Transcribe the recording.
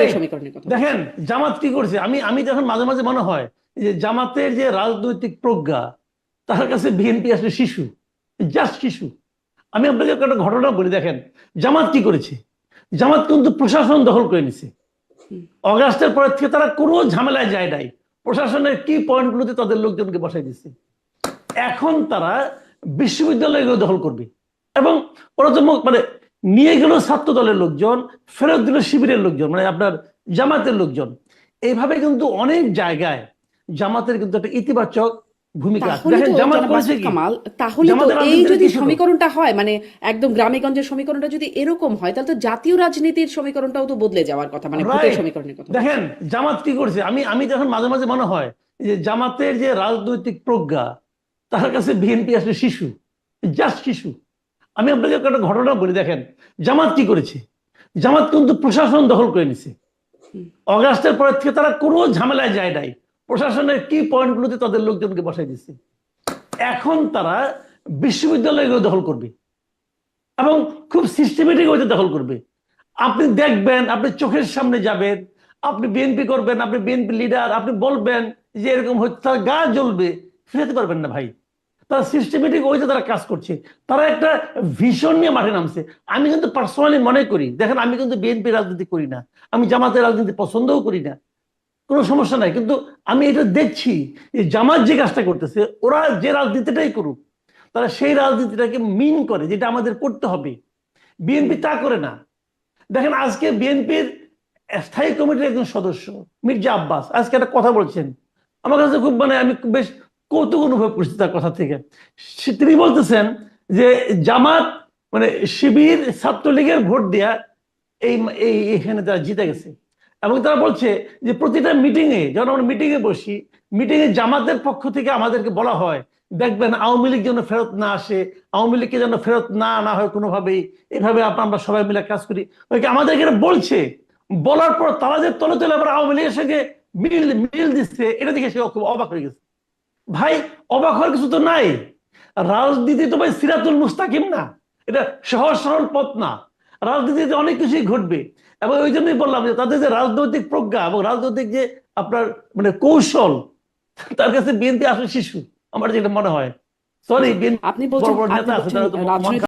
ভোটের সমীকরণের কথা। দেখেন জামাত কি করছে? আমি আমি যখন মাঝে মাঝে মনে হয় যে জামাতের যে রাজনৈতিক প্রজ্ঞা তার কাছে বিএনপি আসলে শিশু জাস্ট শিশু। আমি আপনাকে একটা ঘটনা বলি দেখেন জামাত কি করেছে? জামাত কিন্তু প্রশাসন দখল করে নিছে। অগাস্টের পরের থেকে তারা কোনো ঝামেলায় যায় নাই। প্রশাসনের কি পয়েন্টগুলোতে তাদের লোকজনকে বসাই দিচ্ছে এখন তারা বিশ্ববিদ্যালয়গুলো দখল করবে। এবং ওরা তো মানে নিয়ে গেল ছাত্র দলের লোকজন ফেরত দিল শিবিরের লোকজন মানে আপনার জামাতের লোকজন। এইভাবে কিন্তু অনেক জায়গায় জামাতের কিন্তু একটা ইতিবাচক ভূমিকা তাহলে কামাল তো এই যদি সমীকরণটা হয় মানে একদম গ্রামেগঞ্জের সমীকরণটা যদি এরকম হয় তাহলে তো জাতীয় রাজনীতির সমীকরণটাও তো বদলে যাওয়ার কথা মানে সমীকরণের কথা। দেখেন জামাত কি করছে? আমি আমি যখন মাঝে মাঝে মনে হয় যে জামাতের যে রাজনৈতিক প্রজ্ঞা তার কাছে বিএনপি আসলে শিশু জাস্ট শিশু। আমি আপনাকে একটা ঘটনা বলি, দেখেন, জামাত কি করেছে? জামাত কিন্তু প্রশাসন দখল করে নিছে। অগাস্টের পরের থেকে তারা কোনো ঝামেলায় যায় নাই। প্রশাসনের কি পয়েন্টগুলোতে তাদের লোকজনকে বসাই দিচ্ছে এখন তারা বিশ্ববিদ্যালয়গুলো দখল করবে এবং খুব সিস্টেমেটিক ওইতে দখল করবে। আপনি দেখবেন, আপনি চোখের সামনে যাবেন, আপনি বিএনপি করবেন, আপনি বিএনপি লিডার আপনি বলবেন যে এরকম হচ্ছে, তার গা জ্বলবে, ফিরাতে পারবেন না ভাই। তারা সিস্টেমেটিক ওইতে তারা কাজ করছে, তারা একটা ভীষণ নিয়ে মাঠে নামছে। আমি কিন্তু পার্সোনালি মনে করি, দেখেন আমি কিন্তু বিএনপি রাজনীতি করি না, আমি জামাতের রাজনীতি পছন্দও করি না, কোনো সমস্যা নাই। কিন্তু আমি এটা দেখছি যে জামাত যে কাজটা করতেছে, ওরা যে রাজনীতিটাই করুক, তারা সেই রাজনীতিটাকে মিন করে, যেটা আমাদের করতে হবে। বিএনপি তা করে না। দেখেন আজকে বিএনপির স্থায়ী কমিটির একজন সদস্য, মির্জা আব্বাস, আজকে একটা কথা বলছেন। আমার কাছে খুব মানে আমি বেশ কৌতুক অনুভব করছি তার কথা থেকে। তিনি বলতেছেন যে জামাত মানে শিবির, ছাত্রলীগের ভোট দেয়া এই এই এখানে তারা জিতে গেছে। এবং তারা বলছে যে প্রতিটা মিটিং এ যখন আমরা মিটিং এ বসি মিটিং এ জামাতের পক্ষ থেকে আমাদেরকে বলা হয়, দেখবেন আওয়ামী লীগ যেন ফেরত না আসে, আওয়ামী লীগকে যেন ফেরত না আনা হয় কোনোভাবেই। এভাবে আপ- আমরা সবাই মিলে কাজ করি। ওই আমাদেরকে এটা বলছে। বলার পর তারা যে তলে তলে আবার আওয়ামী লীগের সঙ্গে মিল মিল দিচ্ছে, এটা দেখে সে খুব অবাক হয়ে গেছে। ভাই অবাক হওয়ার কিছু তো নাই। রাজনীতি তো ভাই সিরাতুল মুস্তাকিম না। এটা সহজ সরল পথ না। রাজনীতিতে অনেক কিছুই ঘটবে। এবং ওই জন্যই বললাম যে তাদের যে রাজনৈতিক প্রজ্ঞা এবং রাজনৈতিক যে আপনার মানে কৌশল তার কাছে বিএনপি আসলে শিশু আমার যেটা মনে হয়। Sorry BNP